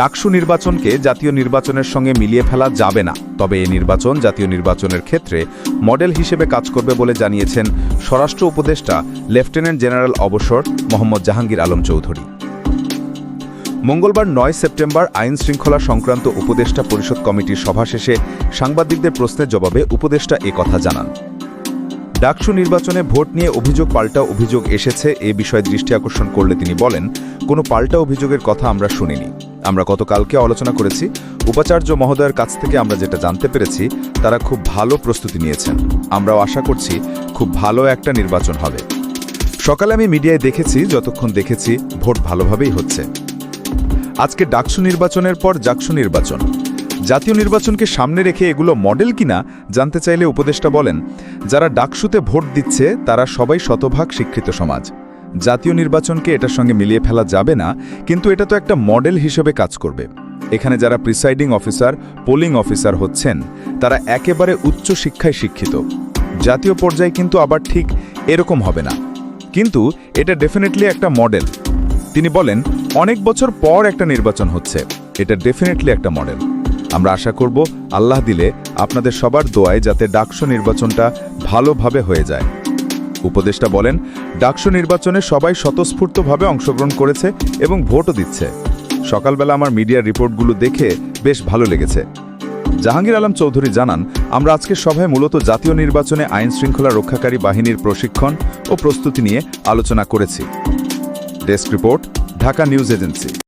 ডাকসু নির্বাচনকে জাতীয় নির্বাচনের সঙ্গে মিলিয়ে ফেলা যাবে না। তবে এই নির্বাচন জাতীয় নির্বাচনের ক্ষেত্রে মডেল হিসেবে কাজ করবে বলে জানিয়েছেন স্বরাষ্ট্র উপদেষ্টা লেফটেন্যান্ট জেনারেল অবসর মোহাম্মদ জাহাঙ্গীর আলম চৌধুরী। মঙ্গলবার নয় সেপ্টেম্বর আইন শৃঙ্খলা সংক্রান্ত উপদেষ্টা পরিষদ কমিটির সভা শেষে সাংবাদিকদের প্রশ্নের জবাবে উপদেষ্টা এ কথা জানান। ডাকসু নির্বাচনে ভোট নিয়ে অভিযোগ পাল্টা অভিযোগ এসেছে এ বিষয়ে দৃষ্টি আকর্ষণ করলে তিনি বলেন, কোনো পাল্টা অভিযোগের কথা আমরা শুনিনি। আমরা গতকালকে আলোচনা করেছি। উপাচার্য মহোদয়ের কাছ থেকে আমরা যেটা জানতে পেরেছি, তারা খুব ভালো প্রস্তুতি নিয়েছেন। আমরাও আশা করছি খুব ভালো একটা নির্বাচন হবে। সকালে আমি মিডিয়ায় দেখেছি, যতক্ষণ দেখেছি, ভোট ভালোভাবেই হচ্ছে। আজকে ডাকসু নির্বাচনের পর জাকসু নির্বাচন। জাতীয় নির্বাচনকে সামনে রেখে এগুলো মডেল কিনা জানতে চাইলে উপদেষ্টা বলেন, যারা ডাকসুতে ভোট দিচ্ছে, তারা সবাই শতভাগ শিক্ষিত সমাজ। জাতীয় নির্বাচনকে এটার সঙ্গে মিলিয়ে ফেলা যাবে না, কিন্তু এটা তো একটা মডেল হিসেবে কাজ করবে। এখানে যারা প্রিসাইডিং অফিসার, পোলিং অফিসার হচ্ছেন, তারা একেবারে উচ্চ শিক্ষায় শিক্ষিত। জাতীয় পর্যায়ে কিন্তু আবার ঠিক এরকম হবে না। কিন্তু এটা ডেফিনেটলি একটা মডেল। তিনি বলেন, অনেক বছর পর একটা নির্বাচন হচ্ছে। এটা ডেফিনেটলি একটা মডেল। আমরা আশা করব, আল্লাহ দিলে আপনাদের সবার দোয়ায় যাতে ডাকসু নির্বাচনটা ভালোভাবে হয়ে যায়। উপদেষ্টা বলেন, ডাকসু নির্বাচনে সবাই স্বতঃস্ফূর্তভাবে অংশগ্রহণ করেছে এবং ভোটও দিচ্ছে। সকালবেলা আমার মিডিয়ার রিপোর্টগুলো দেখে বেশ ভালো লেগেছে। জাহাঙ্গীর আলম চৌধুরী জানান, আমরা আজকের সভায় মূলত জাতীয় নির্বাচনে আইন শৃঙ্খলা রক্ষাকারী বাহিনীর প্রশিক্ষণ ও প্রস্তুতি নিয়ে আলোচনা করেছি। Desk report, Dhaka news agency.